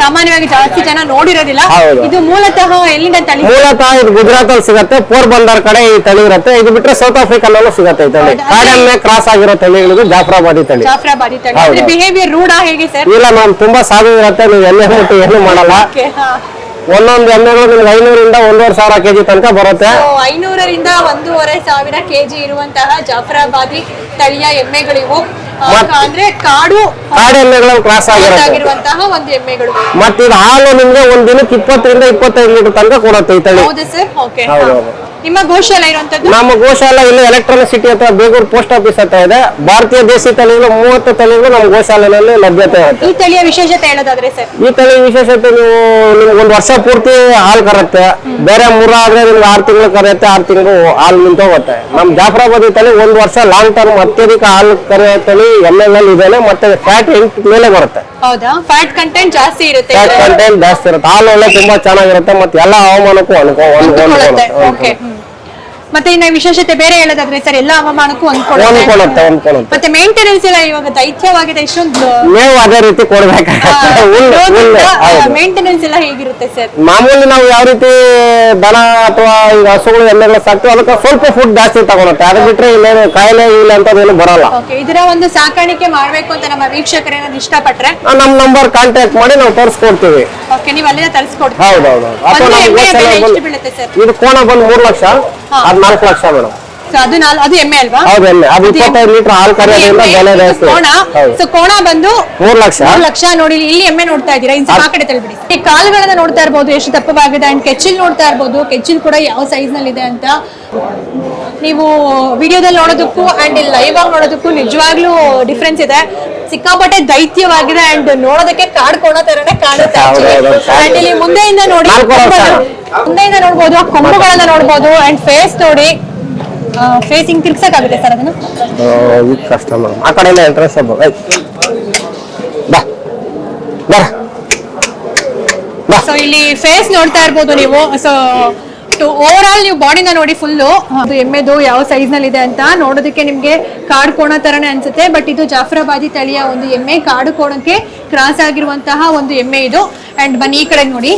ಸಾಮಾನ್ಯವಾಗಿ ಜಾಸ್ತಿ ಜನ ನೋಡಿರೋದಿಲ್ಲ. ಹೌದು. ಇದು ಮೂಲತಃ ಎಲ್ಲಿಂದ ತಳಿ ಮೂಲತಃ ಇದು ಗುಜರಾತ್ ಅಲ್ಲಿ ಸಿಗತ್ತೆ ಪೋರ್ಬಂದರ್ ಕಡೆ ಈ ತಳಿ ಇರುತ್ತೆ ಇದು ಬಿಟ್ರೆ ಸೌತ್ ಆಫ್ರಿಕಾ ಸಿಗತ್ತೆ ಈ ತಳಿ. ಹೌದಾ? ಕ್ರಾಸ್ ಆಗಿರೋ ತಳಿಗಳಿಗೂ ಜಾಫ್ರಾಬಾದಿ ತಳಿ. ಜಾಫರಾಬಾದಿ ತಳಿ. ಹೌದು. ಬಿಹೇವಿಯರ್ ರೂಢ ಹೇಗೆ ಸರ್? ಇಲ್ಲ ಮ್ಯಾಮ್ ತುಂಬಾ ಸಾಧು ಇರುತ್ತೆ. ನೀವು ಎಲ್ಲೇ ಬಿಟ್ಟು ಏನು ಮಾಡಲ್ಲ. ಹಾ. ಒಂದೊಂದು ಎಮ್ಮೆಗಳು ನಿಮ್ಗೆ ಐನೂರಿಂದ ಒಂದೂವರೆ ಸಾವಿರ ಕೆಜಿ ತನಕ ಬರುತ್ತೆ. ಐನೂರರಿಂದ ಒಂದೂವರೆ ಸಾವಿರ ಕೆಜಿ ಇರುವಂತಹ ಜಾಫರಾಬಾದಿ ತಳಿಯ ಎಮ್ಮೆಗಳಿವು. ಅಂದ್ರೆ ಕಾಡು ಕಾಡು ಎಮ್ಮೆಗಳು ಕ್ರಾಸ್ ಆಗಿರುವಂತಹ ಒಂದು ಎಮ್ಮೆಗಳು. ಮತ್ತೆ ಇದು ಹಾಲು ನಿಮ್ಗೆ ಒಂದ್ ದಿನಕ್ಕೆ ಇಪ್ಪತ್ತರಿಂದ ಇಪ್ಪತ್ತೈದು ಲೀಟರ್ ತನಕ ಕೊಡುತ್ತೆ ಈ ತಳಿ. ಹೌದು ಸರ್ ಓಕೆ ಹೌದು. ನಿಮ್ಮ ಗೋಶಾಲ ಇರುವಂತದ್ದು? ನಮ್ಮ ಗೋಶಾಲ ಇಲ್ಲಿ ಎಲೆಕ್ಟ್ರಾನಿಕ್ ಸಿಟಿ ಹತ್ರ ಬೇಗೂರು ಪೋಸ್ಟ್ ಆಫೀಸ್ ಹತ್ರ ಇದೆ. ಭಾರತೀಯ ದೇಶಿ ತಳಿಗಳು ಮೂವತ್ತು ತಳಿಗಳು ನಮ್ಮ ಗೋಶಾಲೆಯಲ್ಲಿ ಲಭ್ಯತೆ ಇರುತ್ತೆ. ಈ ತಳಿಯ ವಿಶೇಷತೆ ಹೇಳೋದಾದ್ರೆ ಸರ್? ಈ ತಳಿಯ ವಿಶೇಷತೆ ನೀವು ನಿಮ್ಗೆ ಒಂದು ವರ್ಷ ಪೂರ್ತಿ ಹಾಲು ಕರುತ್ತೆ ಬೇರೆ ಮೂರ ಆದ್ರೆ ನಿಮ್ಗೆ ಆರು ತಿಂಗಳು ಕರೆಯುತ್ತೆ ಆರು ತಿಂಗಳು ಹಾಲು ನಿಂತೋಗುತ್ತೆ. ನಮ್ ಜಾಫರಾಬಾದಿ ತಳಿ ಒಂದು ವರ್ಷ ಲಾಂಗ್ ಟರ್ಮ್ ಅತ್ಯಧಿಕ ಹಾಲು ಕರೆಯೋ ತಳಿ ಎಲ್ ಇದೆ ಮತ್ತೆ ಫ್ಯಾಟ್ ಎಂಟು ಮೇಲೆ ಬರುತ್ತೆ. ಹೌದಾ? ಫ್ಯಾಟ್ ಕಂಟೆಂಟ್ ಜಾಸ್ತಿ ಇರುತ್ತೆ ಫ್ಯಾಟ್ ಕಂಟೆಂಟ್ ಜಾಸ್ತಿ ಇರುತ್ತೆ. ಹಾಲು ಎಲ್ಲ ತುಂಬಾ ಚೆನ್ನಾಗಿರುತ್ತೆ ಮತ್ತೆ ಎಲ್ಲ ಹವಾಮಾನಕ್ಕೂ ಅನುಕೂಲ ಓಕೆ ಮತ್ತೆ ಇನ್ನ ವಿಶೇಷತೆ ಬೇರೆ ಹೇಳೋದಾದ್ರೆ ಸರ್ ಎಲ್ಲ ಹವಾಮಾನಕ್ಕೂ ಹೊಂದ್ಕೊಳ್ಳುತ್ತೆ ಹೊಂದ್ಕೊಳ್ಳುತ್ತೆ ಹೊಂದ್ಕೊಳ್ಳುತ್ತೆ ಮತ್ತೆ ಮೇಂಟೆನೆನ್ಸ್ ಎಲ್ಲ ಇವಾಗ ದೈತ್ಯವಾಗಿದೆ ಇಷ್ಟೊಂದು ಮೇವು ಅದೇ ರೀತಿ ಕೊಡ್ಬೇಕಾಗತ್ತೆ. ಹುಲ್ಲು ಹುಲ್ಲು ಹೌದು. ಮೇಂಟೆನೆನ್ಸ್ ಎಲ್ಲ ಹೇಗಿರುತ್ತೆ ಸರ್? ಮಾಮೂಲಿ ನಾವು ಯಾವ ರೀತಿ ದನ ಅಥವಾ ಈಗ ಹಸುಗಳು ಎಮ್ಮೆಗಳು ಸಾಕ್ತಿವಿ ಅದಕ್ಕೆ ಸ್ವಲ್ಪ ಫುಡ್ ಜಾಸ್ತಿ ತಗೊಳುತ್ತೆ. ಅದು ಬಿಟ್ರೆ ಇಲ್ಲೇನು ಕಾಯಿಲೆ ಇಲ್ಲ ಅಂತದೇನು ಬರಲ್ಲ. ಓಕೆ ಇದರ ಒಂದು ಸಾಕಾಣಿಕೆ ಮಾಡ್ಬೇಕು ಅಂತ ನಮ್ಮ ವೀಕ್ಷಕರೇನಾದ್ರು ಇಷ್ಟಪಟ್ರೆ? ಆ, ನಮ್ ನಂಬರ್ ಕಾಂಟ್ಯಾಕ್ಟ್ ಮಾಡಿ ನಾವು ತೋರಿಸ್ಕೊಡ್ತೀವಿ. ಓಕೆ ನೀವು ಅಲ್ಲಿಂದ ಅಥವಾ ಒಂದು ಬೆಲೆ ಎಷ್ಟು ಬೀಳುತ್ತೆ ಸರ್? ಇದು ಕೋಣ ಬಂದು ಮೂರ್ ಲಕ್ಷ. ಅದ್ ನಾಲ್ಕು ಲಕ್ಷ ಮೇಡಮ್. ಸೊ ಅದು ನಾಲ್ ಅದು ಎಮ್ಮೆ ಅಲ್ವಾ? ಹೌದು ಎಮ್ಮೆ. ಅದು ಅದು ಇಪ್ಪತ್ತೈದು. ಲೀಟರ್ ಹಾಲು ಕರೆಯೋದ್ರಿಂದ ಎಮ್ಮೆ, ಬೆಲೆ ಇದು ಜಾಸ್ತಿ ಕೋಣ. ಹೌದು. ಸೊ ಕೋಣ ಬಂದು ಮೂರ್ ಲಕ್ಷ? ಮೂರು ಲಕ್ಷ ನೋಡಿ ಇಲ್ಲಿ ಎಮ್ಮೆ ನೋಡ್ತಾ ಇದ್ದೀರಾ? ಇನ್ ಆ ಕಡೆ ತಳ್ಬಿಡಿ. ಈ ಕಾಲುಗಳನ್ನ ನೋಡ್ತಾ ಇರ್ಬೋದು ಎಷ್ಟು ದಪ್ಪವಾಗಿದೆ ಅಂಡ್ ಕೆಚ್ಚಿಲ್ ನೋಡ್ತಾ ಇರ್ಬೋದು. ಕೆಚ್ಚಿಲ್ ಕೂಡ ಯಾವ ಸೈಜ್ನಲ್ಲಿ ಇದೆ ಅಂತ. ನೀವು ವಿಡಿಯೋದಲ್ಲಿ ನೋಡೋದಕ್ಕೂ ಅಂಡ್ ಇಲ್ಲಿ ಲೈವ್ ಆಗಿ ನೋಡೋದಕ್ಕೂ ನಿಜವಾಗ್ಲೂ ಡಿಫ್ರೆನ್ಸ್ ಇದೆ. ಸಿಕ್ಕಾಪಟ್ಟೆ ದೈತ್ಯವಾಗಿದೆ ಅಂಡ್ ನೋಡೋದಕ್ಕೆ ಕಾಡ್ಕೋಣ ತರನೇ ಕಾಣುತ್ತೆ. ಅಂಡ್ ಇಲ್ಲಿ ಮುಂದೆಯಿಂದ ನೋಡಿ. ಮುಂದೆಯಿಂದ ನೋಡ್ಬೋದು ಕೊಂಬುಗಳನ್ನ ನೋಡ್ಬೋದು ಅಂಡ್ ಫೇಸ್ ನೋಡಿ. ಫೇಸ್ ಹಿಂಗ್ ತಿರ್ಗ್ಸಕ್ಕಾಗುತ್ತೆ ಸರ್ ಅದನ್ನ? ಕಷ್ಟ ಆ ಕಡೆಯಿಂದ ಎಂಟ್ರೆನ್ಸ್ ಬಾ. ಬಾ. ಸೊ ಇಲ್ಲಿ ಫೇಸ್ ನೋಡ್ತಾ ಇರ್ಬೋದು ನೀವು. ಸೊ ಓವರ್ ಆಲ್ ನೀವು ಬಾಡಿನ ನೋಡಿ ಫುಲ್ಲು ಅದು ಎಮ್ಮೆದು ಯಾವ ಸೈಜ್ನಲ್ಲಿ ಇದೆ ಅಂತ ನೋಡೋದಕ್ಕೆ ನಿಮ್ಗೆ ಕಾಡು ಕೋಣ ತರನೇ ಅನ್ಸುತ್ತೆ ಬಟ್ ಇದು ಜಾಫರಾಬಾದಿ ತಳಿಯ ಒಂದು ಎಮ್ಮೆ. ಕಾಡು ಕೋಣಕ್ಕೆ ಕ್ರಾಸ್ ಆಗಿರುವಂತಹ ಒಂದು ಎಮ್ಮೆ ಇದು. ಅಂಡ್ ಬನ್ನಿ ಈ ಕಡೆ ನೋಡಿ.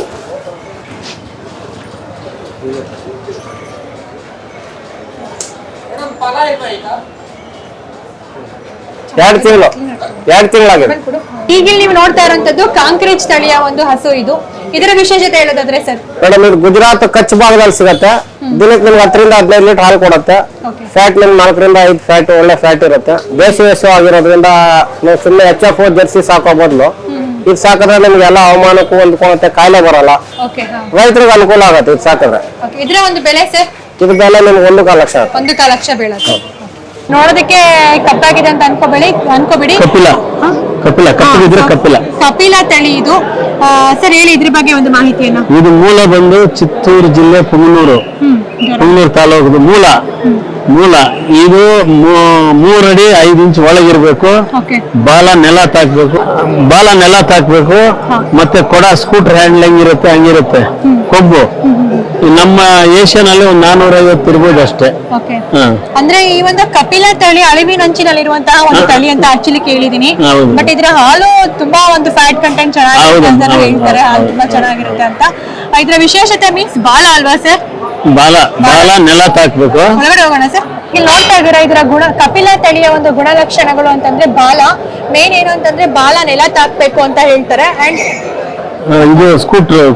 ಎರಡು ತಿಂಗಳು. ಎರಡು ತಿಂಗಳಾಗಿದೆ. ಈಗ ನೀವು ನೋಡ್ತಾ ಇರುವಂತದ್ದು ಕಾಂಕ್ರೀಟ್ ತಳಿಯ ಒಂದು ಹಸು ಇದು. ಇದರ ವಿಶೇಷತೆ ಹೇಳೋದಾದ್ರೆ ಸರ್? ಮೇಡಮ್ ಇದು ಗುಜರಾತ್ ಕಚ್ ಭಾಗದಲ್ಲಿ ಸಿಗತ್ತೆ. ದಿನಕ್ಕೆ ನಿಮ್ಗೆ ಹತ್ತರಿಂದ ಹದಿನೈದು ಲೀಟರ್ ಹಾಲು ಕೊಡುತ್ತೆ. ಓಕೆ. ಫ್ಯಾಟ್ ನಿಮ್ಗೆ ನಾಲ್ಕರಿಂದ ಐದು ಫ್ಯಾಟ್ ಒಳ್ಳೆ ಫ್ಯಾಟ್ ಇರುತ್ತೆ. ದೇಶಿ ಹಸು ಆಗಿರೋದ್ರಿಂದ ನೀವು ಸುಮ್ಮನೆ ಎಚ್ ಎಫ್ ಜರ್ಸಿ ಸಾಕೋ ಬದಲು. ಇದು ಸಾಕಿದ್ರೆ ನಿಮ್ಗೆ ಎಲ್ಲ ಹವಾಮಾನಕ್ಕೂ ಹೊಂದ್ಕೊಳತ್ತೆ ಕಾಯಿಲೆ ಬರಲ್ಲ. ಓಕೆ ರೈತರಿಗೆ ಅನುಕೂಲ ಆಗುತ್ತೆ ಇದು ಸಾಕಿದ್ರೆ. ಓಕೆ ಇದರ ಒಂದು ಬೆಲೆ ಸರ್? ಇದು ಬೆಲೆ ನಿಮ್ಗೆ ಒಂದು ಕಾಲು ಲಕ್ಷ ಆಗುತ್ತೆ. ಒಂದು ಕಾಲು ಲಕ್ಷ ಬೀಳುತ್ತೆ. ನೋಡೋದಕ್ಕೆ ಕಪ್ಪಾಗಿದೆ ಅಂತ ಅನ್ಕೋಬೇಡಿ ಅನ್ಕೋಬಿಡಿ. ಕಪಿಲ ಕಪಿಲ ಕಪ್ಪಿದ್ರೆ ಕಪಿಲ ಕಪಿಲ. ತಳಿ ಇದು. ಸರ್ ಹೇಳಿ ಇದ್ರ ಬಗ್ಗೆ ಒಂದು ಮಾಹಿತಿಯನ್ನ. ಇದು ಮೂಲ ಬಂದು ಚಿತ್ತೂರು ಜಿಲ್ಲೆ ಪುಂಗನೂರು. ಪುಂಗನೂರು ತಾಲೂಕು ಮೂಲ. ಮೂಲ. ಇದು ಮೂರಡಿ ಐದು ಇಂಚ್ ಒಳಗಿರ್ಬೇಕು. ಬಾಲ ನೆಲ ತಾಕ್ಬೇಕು. ಬಾಲ ನೆಲ ತಾಕ್ಬೇಕು. ಮತ್ತೆ ಕೊಡ ಸ್ಕೂಟರ್ ಹ್ಯಾಂಡ್ಲಿಂಗ್ ಇರುತ್ತೆ ಹಂಗಿರುತ್ತೆ. ಕೊಬ್ಬು. ನಮ್ಮ ಏಷ್ಯಾನಲ್ಲಿ ಒಂದು ನಾನೂರ ಐವತ್ತು ಇರ್ಬೋದು ಅಷ್ಟೇ. ಹ. ಅಂದ್ರೆ ಈ ಒಂದು ಕಪಿಲ ತಳಿ ಅಳಿವಿನಂಚಿನಲ್ಲಿರುವಂತಹ ಒಂದು ತಳಿ ಅಂತ ಆಕ್ಚುಲಿ ಕೇಳಿದೀನಿ. ಹೌದು. ಬಟ್ ಇದ್ರ ಹಾಲು ತುಂಬಾ ಒಂದು ಫ್ಯಾಟ್ ಕಂಟೆಂಟ್ ಚೆನ್ನಾಗಿರುತ್ತೆ ಹೌದು, ಅಂತ ಹೌದು, ಹೇಳ್ತಾರೆ. ಹಾಲು ಹೌದು. ತುಂಬಾ ಚೆನ್ನಾಗಿರುತ್ತೆ ಅಂತ. ಇದ್ರ ವಿಶೇಷತೆ ಮೀನ್ಸ್ ಬಾಲ ಅಲ್ವಾ ಸರ್ ಬಾಲ ಬಾಲ. ನೆಲ ತಾಕ್ಬೇಕು ಒಳಗಡೆ ಹೋಗೋಣ ಸರ್ ಇಲ್ಲಿ ನೋಡ್ತಾ ಇದ್ದೀರಾ ಇದರ ಗುಣ ಕಪಿಲ ತಳಿಯ ಒಂದು ಗುಣಲಕ್ಷಣಗಳು ಅಂತಂದ್ರೆ ಬಾಲ. ಮೇನ್ ಏನು ಅಂತಂದ್ರೆ ಬಾಲ ನೆಲ ತಾಕ್ಬೇಕು ಅಂತ ಹೇಳ್ತಾರೆ. ಅಂಡ್ ಇದು ಸ್ಕೂಟರ್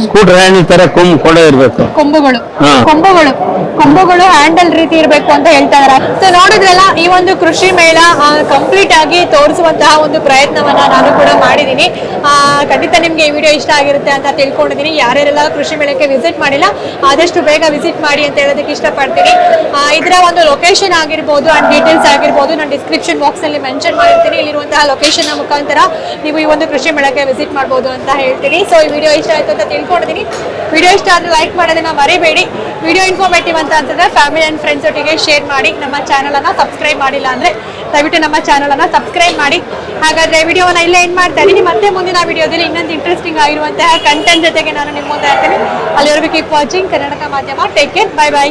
ಸ್ಕೂಟರ್ ಹ್ಯಾಂಡ್ ತರ ಕೊಂಬು ಕೊಡ ಇರ್ಬೇಕು. ಕೊಂಬುಗಳು. ಹಾ. ಕೊಂಬುಗಳು. ಕೊಂಬುಗಳು ಹ್ಯಾಂಡಲ್ ರೀತಿ ಇರಬೇಕು ಅಂತ ಹೇಳ್ತಾ ಇದಾರೆ. ಸೊ ನೋಡಿದ್ರಲ್ಲ ಈ ಒಂದು ಕೃಷಿ ಮೇಳ ಕಂಪ್ಲೀಟ್ ಆಗಿ ತೋರಿಸುವಂತಹ ಒಂದು ಪ್ರಯತ್ನವನ್ನ ನಾನು ಕೂಡ ಮಾಡಿದ್ದೀನಿ ಆ, ಖಂಡಿತ ನಿಮ್ಗೆ ಈ ವಿಡಿಯೋ ಇಷ್ಟ ಆಗಿರುತ್ತೆ ಅಂತ ತಿಳ್ಕೊಂಡಿದ್ದೀನಿ. ಯಾರ್ಯಾರೆಲ್ಲ ಕೃಷಿ ಮೇಳಕ್ಕೆ ವಿಸಿಟ್ ಮಾಡಿಲ್ಲ, ಆದಷ್ಟು ಬೇಗ ವಿಸಿಟ್ ಮಾಡಿ ಅಂತ ಹೇಳೋದಕ್ಕೆ ಇಷ್ಟಪಡ್ತೀನಿ. ಇದರ ಒಂದು ಲೊಕೇಶನ್ ಆಗಿರ್ಬೋದು ಅಂಡ್ ಡೀಟೇಲ್ಸ್ ಆಗಿರ್ಬೋದು ನಾನು ಡಿಸ್ಕ್ರಿಪ್ಷನ್ ಬಾಕ್ಸ್ ಅಲ್ಲಿ ಮೆನ್ಷನ್ ಮಾಡಿರ್ತೀನಿ. ಇಲ್ಲಿರುವಂತಹ ಲೊಕೇಶನ್ನ ಮುಖಾಂತರ ನೀವು ಈ ಒಂದು ಕೃಷಿ ಮೇಳಕ್ಕೆ ವಿಸಿಟ್ ಮಾಡ್ಬೋದು ಅಂತ ಹೇಳ್ತೀನಿ. ಸೊ ಈ ವಿಡಿಯೋ ಇಷ್ಟ ಆಯ್ತು ಅಂತ ತಿಳ್ಕೊಂಡಿದ್ದೀನಿ. ವಿಡಿಯೋ ಇಷ್ಟ ಆದ್ರೆ ಲೈಕ್ ಮಾಡೋದನ್ನ ಮರಿಬೇಡಿ. ವಿಡಿಯೋ ಇನ್ಫಾರ್ಮೇಟಿವ್ ಅಂತ ಅಂತಂದ್ರೆ ಫ್ಯಾಮಿಲಿ ಅಂಡ್ ಫ್ರೆಂಡ್ಸ್ ಒಟ್ಟಿಗೆ ಶೇರ್ ಮಾಡಿ. ನಮ್ಮ ಚಾನಲ್ ಅನ್ನ ಸಬ್ಸ್ಕ್ರೈಬ್ ಮಾಡಿಲ್ಲ ಅಂದ್ರೆ ದಯವಿಟ್ಟು ನಮ್ಮ ಚಾನಲ್ ಅನ್ನ ಸಬ್ಸ್ಕ್ರೈಬ್ ಮಾಡಿ. ಹಾಗಾದ್ರೆ ವಿಡಿಯೋನ ಇಲ್ಲೇ ಎಂಡ್ ಮಾಡ್ತಾ ಇದ್ದೀನಿ. ಮತ್ತೆ ಮುಂದಿನ ವಿಡಿಯೋದಲ್ಲಿ ಇನ್ನೊಂದು ಇಂಟ್ರೆಸ್ಟಿಂಗ್ ಆಗಿರುವಂತಹ ಕಂಟೆಂಟ್ ಜೊತೆಗೆ ನಾನು ನಿಮ್ಮ ಮುಂದೆ ಇರ್ತೀನಿ. ಅಲ್ಲಿವರೆಗೂ ಕೀಪ್ ವಾಚಿಂಗ್ ಕರ್ನಾಟಕ ಮಾಧ್ಯಮ. Take care bye bye